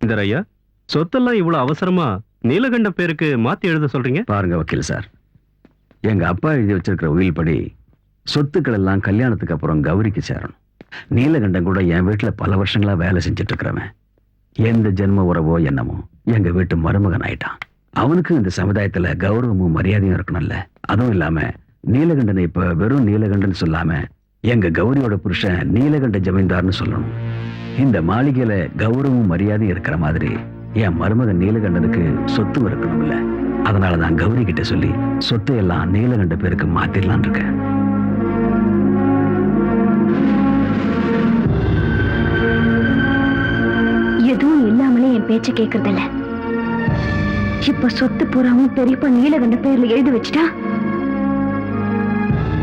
இந்த ஐயா சொத்தெல்லாம் இவ்வளவு அவசரமா நீலகண்ட பேருக்கு மாத்தி எழுத சொல்றீங்க? பாருங்க வக்கீல் சார். எங்க அப்பா எழுதி வச்சிருக்கிற உயில் படி சொத்துக்கள் எல்லாம் கல்யாணத்துக்கு அப்புறம் கௌரிக்கு சேரணும். நீலகண்டன் கூட என் வீட்டுல பல வருஷங்களா வேலை செஞ்சுட்டு இருக்கிறவன் எந்த ஜென்ம உறவோ என்னமோ எங்க வீட்டு மருமகன் ஆயிட்டான். அவனுக்கு இந்த சமுதாயத்துல கௌரவமும் மரியாதையும் இருக்கணும்ல. அதுவும் இல்லாம நீலகண்டனை இப்ப வெறும் நீலகண்டன் சொல்லாம எங்க கௌரியோட புருஷன் நீலகண்ட ஜமீன்தார்னு சொல்லணும். இந்த மாளிகையில கௌரவம் மரியாதையும் இருக்கிற மாதிரி என் மருமகன் நீலகண்டனுக்கு சொத்து இருக்கணும்ல. அதனால நான் கௌரி கிட்ட சொல்லி சொத்து எல்லாம் நீலகண்ட பேருக்கு மாத்திரலாம் இருக்கேன். எதுவும் இல்லாமலே என் பேச்ச கேக்குறது இல்ல இப்ப சொத்து பூராவும் பெரியப்பா நீலகண்ட பேர்ல எழுதி வச்சுட்டா?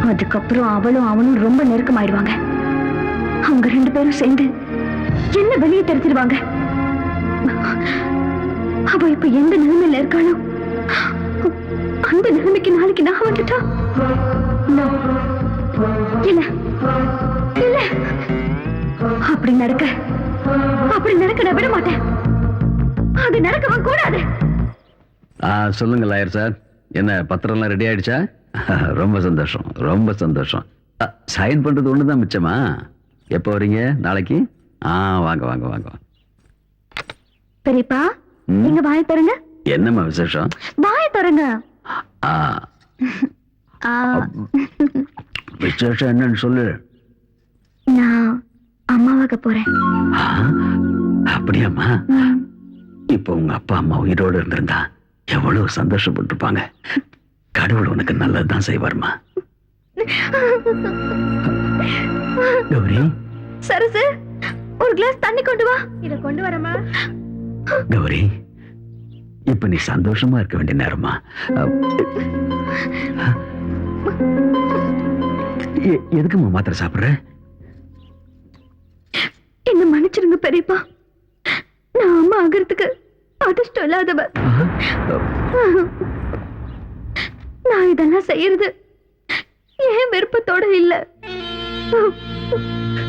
அதுக்கப்புறம் அவளும் அவனும் ரொம்ப நெருக்கமாயிடுவாங்க. அவங்க ரெண்டு பேரும் சேர்ந்து என்ன வெளியே தெரிஞ்சிருவாங்க? அவ இப்ப எந்த நிலைமையில இருக்காளோ? அந்த நிலைமைக்கு நாளைக்கு நான் வந்துட்டா இல்ல. இல்ல. அப்படி நடக்க. அப்படி நடக்க நான் விட மாட்டேன். அது நடக்கவும் கூடாது? சொல்லுங்க லாயர் சார். என்ன பத்திரம்லாம் ரெடி ஆயிடுச்சா? ரொம்ப சந்தோஷம் ரொம்ப சந்தோஷம். சைன் பண்றது ஒண்ணுதான் மிச்சமா? எப்போ வரீங்க நாளைக்கு? ஆ வாங்க வாங்க வாங்க. வாங்க. பெரியப்பா. நீங்க வாய தருங்க என்னம்மா விசேஷம்? வாய தருங்க விசேஷம் என்னன்னு சொல்லு. நான் அம்மாவாக போறேன். அப்படியாம்மா. இப்போ உங்க அப்பா அம்மா உயிரோடு இருந்திருந்தா எவ்வளவு சந்தோஷப்பட்டிருப்பாங்க. கடவுள் உனக்கு நல்லதுதான் செய்வார்மா கௌரி? சரசு. ஒரு கிளாஸ் தண்ணி கொண்டு வா. இத கொண்டு வரமா கௌரி இப்ப நீ சந்தோஷமா இருக்க வேண்டிய நேரமா? எ- எதுக்கும்மா மாத்திரை சாப்பிடுற? என்ன மன்னிச்சிருங்க பெரியப்பா. நான் அம்மா ஆகிறதுக்கு அதிர்ஷ்டம் இல்லாதவ. நான் இதெல்லாம் செய்யறது ஏன் விருப்பத்தோட இல்ல?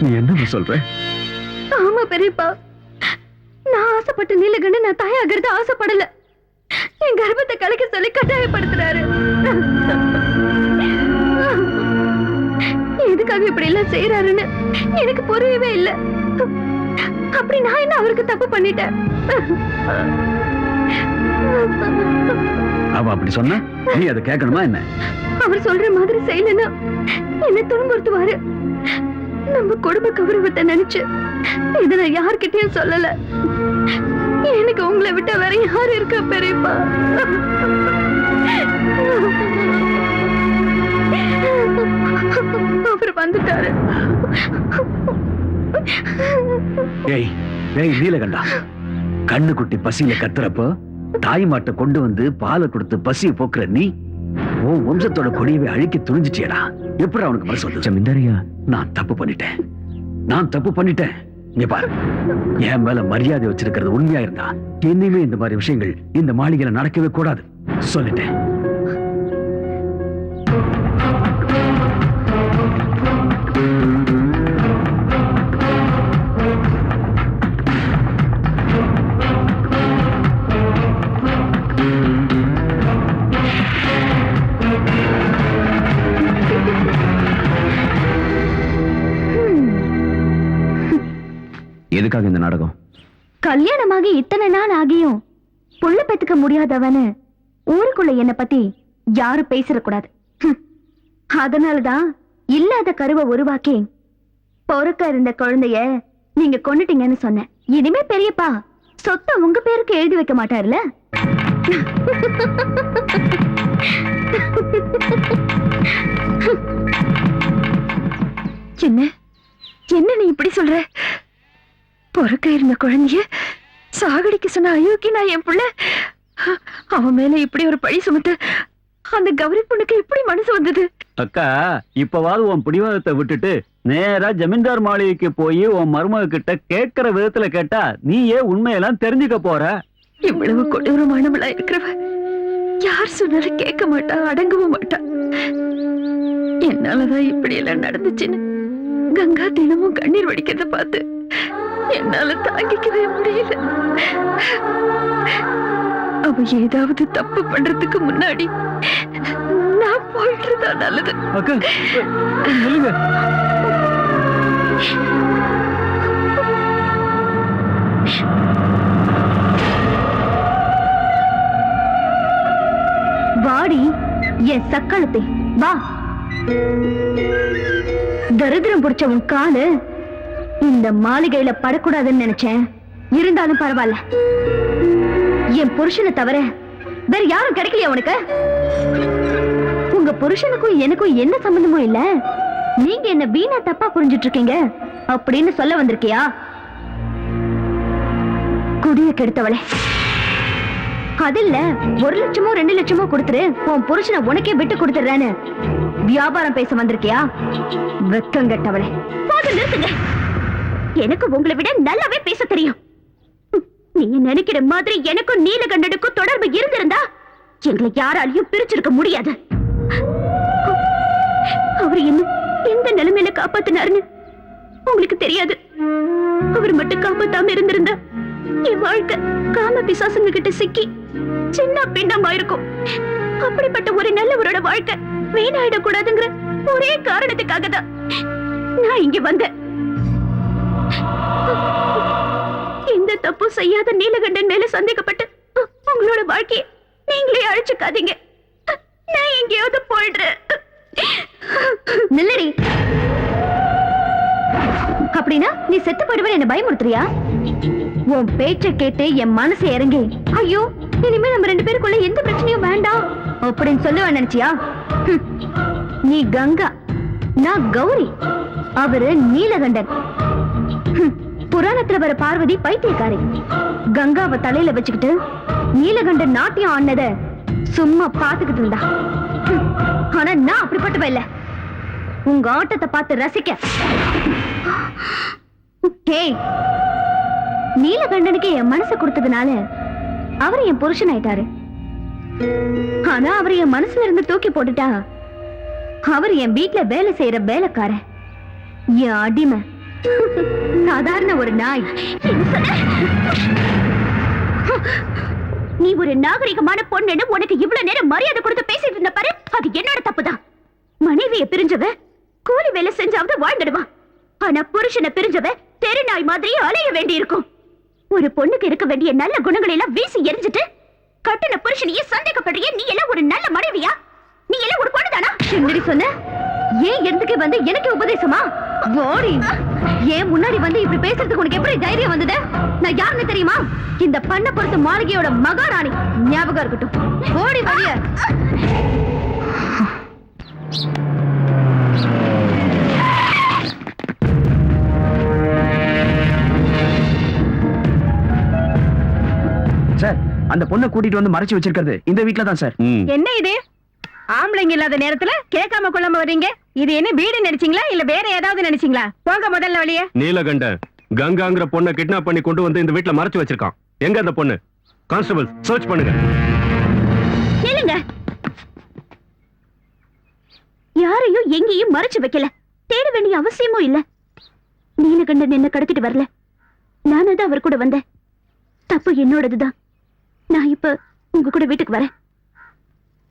நீ என்னம்மா சொல்ற? ஆமா பெரியப்பா. நான் ஆசைப்பட்ட நீலகண்ட நான் தாயாகிறது ஆசைப்படல. என் கர்ப்பத்தை கலைக்க சொல்லி கட்டாயப்படுத்துறாரு. எதுக்காக இப்படி எல்லாம் செய்யறாருன்னு எனக்கு புரியவே இல்ல. அப்படி நான் என்ன அவருக்கு தப்பு பண்ணிட்டேன்? அவ அப்படி சொன்னா நீ அதை கேட்கணுமா என்ன? அவர் சொல்ற மாதிரி செய்யலன்னா என்ன துன்புறுத்துவாரு. நம்ம குடும்ப கௌரவத்தை நினைச்சு இதை நான் யார்கிட்டயும் சொல்லல. எனக்கு உங்களை விட்ட வேற யாரு இருக்கா பெரியப்பா? அவர் வந்துட்டாரு. ஏய் ஏய் நீலகண்டா. கண்ணு குட்டி பசியில கத்துறப்போ தாய் மாட்டை கொண்டு வந்து பாலை கொடுத்து பசியை போக்குற நீ உன் வம்சத்தோட கொடியவே அழிக்க துணிஞ்சிட்டியடா. எப்படி அவனுக்கு மனசு வந்து நான் தப்பு பண்ணிட்டேன். நான் தப்பு பண்ணிட்டேன். இங்க பாரு. என் மேல மரியாதை வச்சிருக்கிறது உண்மையா இருந்தா என்னையுமே இந்த மாதிரி விஷயங்கள் இந்த மாளிகையில நடக்கவே கூடாது. சொல்லிட்டேன். கல்யாணமாகி இத்தனை நாள் ஆகியும் புள்ள பெத்துக்க முடியாதவனு ஊருக்குள்ள என்ன பத்தி யாரும் பேசிடக்கூடாது. ஹம். அதனாலதான் இல்லாத கருவை உருவாக்கி பொறுக்க இருந்த குழந்தைய நீங்க கொண்டுட்டீங்கன்னு சொன்னேன். இனிமே பெரியப்பா சொத்தை உங்க பேருக்கு எழுதி வைக்க மாட்டாருல என்ன? என்ன நீ இப்படி சொல்ற? பொறுக்க இருந்த குழந்தைய சாகடிக்க சொன்ன அயோக்கி நான் என் புள்ள. அவன் மேல இப்படி ஒரு பழி சுமத்து அந்த கௌரி பொண்ணுக்கு எப்படி மனசு வந்தது. அக்கா இப்பவாவது உன் பிடிவாதத்தை விட்டுட்டு நேரா ஜமீன்தார் மாளிகைக்கு போய் உன் மருமக கிட்ட கேட்கிற விதத்துல கேட்டா நீயே உண்மையெல்லாம் தெரிஞ்சுக்க போற? இவ்வளவு கொடூரமானவளா இருக்கிறவ. யார் சொன்னாலும் கேட்க மாட்டா அடங்கவும் மாட்டா. என்னாலதான் இப்படி எல்லாம் நடந்துச்சுன்னு கங்கா தினமும் கண்ணீர் வடிக்கிறத பார்த்து என்னால தாங்கிக்கவே முடியல. அவ ஏதாவது தப்பு பண்றதுக்கு முன்னாடி நான் போயிட்டு நல்லது. அக்கா சொல்லுங்க. வாடி என் சக்களத்தை வா. தரித்திரம் பிடிச்ச உன் காலு இந்த மாளிகையில படக்கூடாதுன்னு நினைச்சேன். இருந்தாலும் பரவாயில்ல. என் புருஷனை தவிர வேற யாரும் கிடைக்கலையா உனக்கு? உங்க புருஷனுக்கும் எனக்கும் என்ன சம்பந்தமும் இல்ல? நீங்க என்ன வீணா தப்பா புரிஞ்சிட்டு இருக்கீங்க அப்படின்னு சொல்ல வந்திருக்கியா? குடிய கெடுத்தவளே. அது இல்ல ஒரு லட்சமோ ரெண்டு லட்சமோ கொடுத்துரு. உன் புருஷனை உனக்கே விட்டு கொடுத்துறேன்னு வியாபாரம் பேச வந்திருக்கியா? வெக்கம் கெட்டவளே. நிறுத்துங்க. எனக்கு உங்களை விட நல்லாவே பேச தெரியும். நீங்க நினைக்கிற மாதிரி எனக்கும் நீலகண்டனுக்கும் தொடர்பு இருந்திருந்தா எங்களை யாராலையும் பிரிச்சிருக்க முடியாது. அவர் இன்னும் எந்த நிலைமையில காப்பாத்தினாருன்னு உங்களுக்கு தெரியாது. அவர் மட்டும் காப்பாத்தாம இருந்திருந்தா என் வாழ்க்கை காம பிசாசுங்க கிட்ட சிக்கி சின்ன பின்னமா இருக்கும் அப்படிப்பட்ட ஒரு நல்லவரோட வாழ்க்கை வீணாயிடக் கூடாதுங்கிற ஒரே காரணத்துக்காக தான் நான் இங்க வந்தேன். எந்த தப்பும் செய்யாத நீலகண்டன் மேல சந்தேகப்பட்டு உங்களோட வாழ்க்கையை நீங்களே அழிச்சுக்காதீங்க. நான் எங்கேயாவது போயிடுறேன். நில்லடி. அப்படின்னா நீ செத்து போயிடுவேன் என்ன பயமுறுத்துறியா? உன் பேச்ச கேட்டு என் மனசு இறங்கி ஐயோ இனிமே நம்ம ரெண்டு பேருக்குள்ள எந்த பிரச்சனையும் வேண்டாம் அப்படின்னு சொல்லுவேன் நினைச்சியா? நீ கங்கா நான் கௌரி அவரு நீலகண்டன். புராணத்துல வர பார்வதி பைத்தியக்காரி. கங்காவை தலையில வச்சுக்கிட்டு நீலகண்டன் நாட்டியம் ஆனத சும்மா பாத்துக்கிட்டு இருந்தா. ஆனா நான் அப்படிப்பட்டவ இல்ல. உங்க ஆட்டத்தை பார்த்து ரசிக்க. டேய் நீலகண்டனுக்கு என் மனசை கொடுத்ததுனால அவர் என் புருஷன் ஆயிட்டாரு. ஆனா அவர் என் மனசுல இருந்து தூக்கி போட்டுட்டா அவர் என் வீட்டுல வேலை செய்யற வேலைக்காரன். என் அடிமை. சாதாரண ஒரு நாய். நீ ஒரு நாகரிகமான பொண்ணுன்னு உனக்கு இவ்வளவு நேரம் மரியாதை கொடுத்து பேசிட்டு இருந்த பாரு அது என்னோட தப்புதான். மனைவியை பிரிஞ்சவ கூலி வேலை செஞ்சாவது வாழ்ந்துடுவான். ஆனா புருஷனை பிரிஞ்சவ தெரு நாய் மாதிரியே அலைய வேண்டி இருக்கும் ஒரு பொண்ணுக்கு இருக்க வேண்டிய நல்ல குணங்களை எல்லாம் வீசி எரிஞ்சிட்டு கட்டின புருஷனையே சந்தேகப்படுறிய நீ எல்லாம் ஒரு நல்ல மனைவியா? நீ எல்லாம் ஒரு பொண்ணுதானா? சுந்தரி சொன்ன? ஏன் எதுக்கு வந்து எனக்கு உபதேசமா? ஓடி ஏன் முன்னாடி வந்து இப்படி பேசுறதுக்கு உனக்கு எப்படி தைரியம் வந்தது? நான் யாருன்னு தெரியுமா? இந்த பண்ண பொறுத்த மாளிகையோட மகாராணி ஞாபகம் இருக்கட்டும். ஓடி வழிய சார் அந்த பொண்ணை கூட்டிட்டு வந்து மறைச்சு வச்சிருக்கிறது இந்த வீட்ல தான் சார். என்ன இது? ஆம்பளைங்க இல்லாத நேரத்துல கேட்காம கொள்ளாம வர்றீங்க? இது என்ன வீடு நினைச்சீங்களா இல்ல வேற ஏதாவது நினைச்சீங்களா போங்க முதல்ல வழியே. நீலகண்டன் கங்காங்கிற பொண்ணை கிட்னாப் பண்ணி கொண்டு வந்து இந்த வீட்ல மறைச்சு வச்சிருக்கான். எங்க அந்த பொண்ணு? கான்ஸ்டபிள் சர்ச் பண்ணுங்க. நில்லுங்க. யாரையும் எங்கேயும் மறைச்சு வைக்கல. தேட வேண்டிய அவசியமும் இல்ல. நீலகண்டன் என்ன கடத்திட்டு வரல. நானும் தான் அவர் கூட வந்தேன். தப்பு என்னோடதுதான். நான் இப்ப உங்க கூட வீட்டுக்கு வரேன்.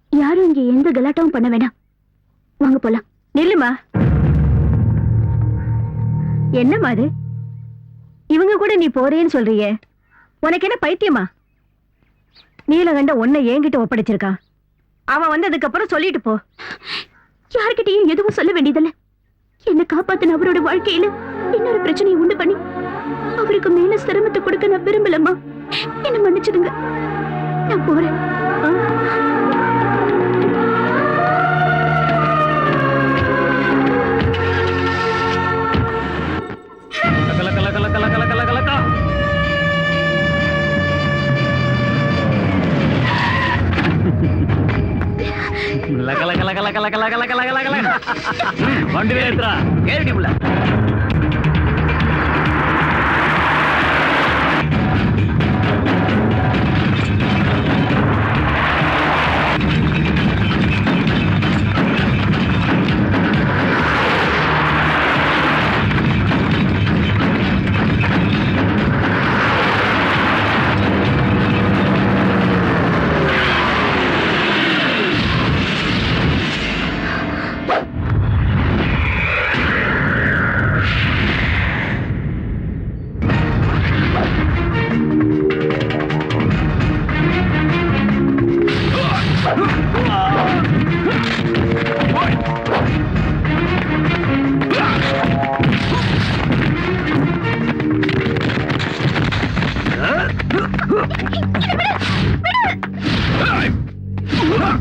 யாரும் இங்க எந்த கலாட்டாவும் பண்ண வேணாம். வாங்க போலாம். நில்லுமா. என்னம்மா அது? இவங்க கூட நீ போறேன்னு சொல்றியே. உனக்கு என்ன பைத்தியமா? நீலகண்ட உன்னை என்கிட்ட ஒப்படைச்சிருக்கான் அவன் வந்ததுக்கு அப்புறம் சொல்லிட்டு போ. யார்கிட்டயும் எதுவும் சொல்ல வேண்டியதில்ல. என்ன காப்பாத்தின அவரோட வாழ்க்கையில இன்னொரு பிரச்சனையை உண்டு பண்ணி அவருக்கு மேல சிரமத்தை கொடுக்க நான் விரும்பலம்மா. என்ன மன்னிச்சிடுங்க. நான் போறேன். లగ లగ లగ లగ లగ లగ వండి వేత్రా ఏడు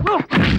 Oh!